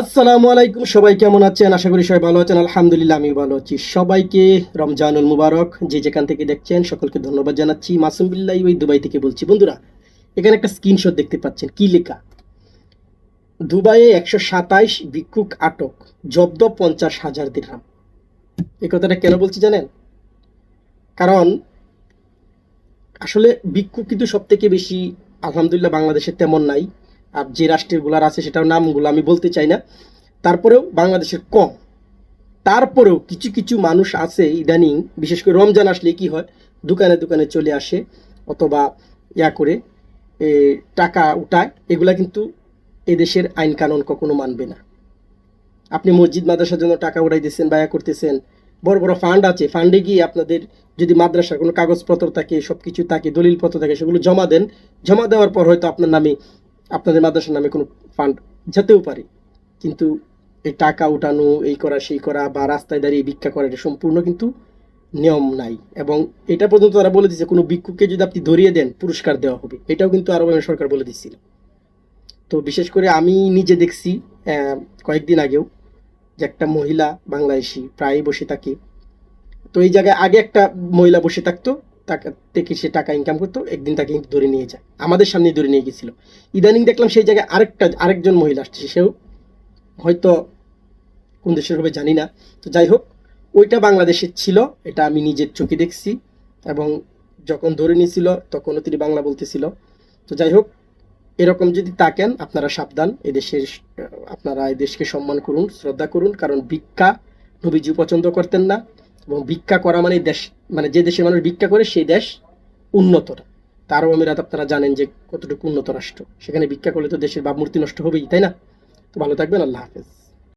আসসালামু আলাইকুম, সবাই কেমন আছেন? আশা করি সবাই ভালো আছেন। আলহামদুলিল্লাহ আমি ভালো আছি। সবাইকে রমজানুল মুবারক, যে যেখান থেকে দেখছেন, সকলকে ধন্যবাদ জানাচ্ছি। মাসুম বিল্লাহ ওই দুবাই থেকে বলছি। বন্ধুরা, এখানে একটা স্ক্রিনশট দেখতে পাচ্ছেন। কি লেখা? দুবাইয়ে একশো সাতাইশ ভিক্ষুক আটক, জব্দ পঞ্চাশ হাজার দিরহাম। এই কথাটা কেন বলছি জানেন? কারণ, আসলে ভিক্ষুক কিন্তু সব থেকে বেশি, আলহামদুলিল্লাহ, বাংলাদেশে তেমন নাই। আর যে রাষ্ট্রেরগুলার আছে সেটার নামগুলো আমি বলতে চাই না। তারপরেও বাংলাদেশের কম তারপরেও কিছু কিছু মানুষ আছে ইদানিং, বিশেষ করে রমজান আসলে কি হয়, দোকানে দোকানে চলে আসে অথবা ইয়া করে টাকা উঠায়, এগুলা কিন্তু এদেশের আইন কানুন কখনো মানবে না। আপনি মসজিদ, মাদ্রাসার জন্য টাকা উঠাইতেছেন বা ইয়া করতেছেন, বড় বড় ফান্ড আছে ফান্ডে গিয়ে আপনাদের যদি মাদ্রাসার কোনো কাগজপত্র থাকে সব কিছু থাকে, দলিলপত্র থাকে, সেগুলো জমা দেন। জমা দেওয়ার পর হয়তো আপনার নামে আপনাদের মাদ্রাসার নামে কোনো ফান্ড যেতেও পারে। কিন্তু এই টাকা উঠানো, এই করা, সেই করা বা রাস্তায় দাঁড়িয়ে ভিক্ষা করা এটা সম্পূর্ণ কিন্তু নিয়ম নাই। এবং এটা পর্যন্ত তারা বলে দিচ্ছে কোনো ভিক্ষুককে যদি আপনি ধরিয়ে দেন, পুরস্কার দেওয়া হবে। এটাও কিন্তু আরব সরকার বলে দিচ্ছিল তো বিশেষ করে আমি নিজে দেখছি কয়েকদিন আগেও যে একটা মহিলা বাংলাদেশি প্রায়ই বসে থাকে। তো এই জায়গায় আগে একটা মহিলা বসে থাকতো টাকা থেকে সে টাকা ইনকাম করতো, একদিন তাকে কিন্তু ধরে নিয়ে যায়। আমাদের সামনে ধরে নিয়ে গেছিল। ইদানিং দেখলাম সেই জায়গায় আরেকটা, আরেকজন মহিলা আসছে। সেও হয়তো কোন দেশের হবে জানি না। তো যাই হোক, ওইটা বাংলাদেশের ছিল, এটা আমি নিজের চোখে দেখছি। এবং যখন ধরে নিয়েছিল, তখনও তিনি বাংলা বলতেছিল। তো যাই হোক, এরকম যদি তাকেন আপনারা সাবধান। এদেশের, আপনারা এদেশকে সম্মান করুন, শ্রদ্ধা করুন। কারণ ভিক্ষা নবীজি পছন্দ করতেন না। এবং ভিক্ষা করা মানে দেশ মানে যে দেশের মানুষ ভিক্ষা করে সেই দেশ উন্নত তারও আমিরাত আপনারা জানেন যে কতটুকু উন্নত রাষ্ট্র। সেখানে ভিক্ষা করলে তো দেশের ভাবমূর্তি নষ্ট হবেই, তাই না? তো ভালো থাকবেন, আল্লাহ হাফেজ।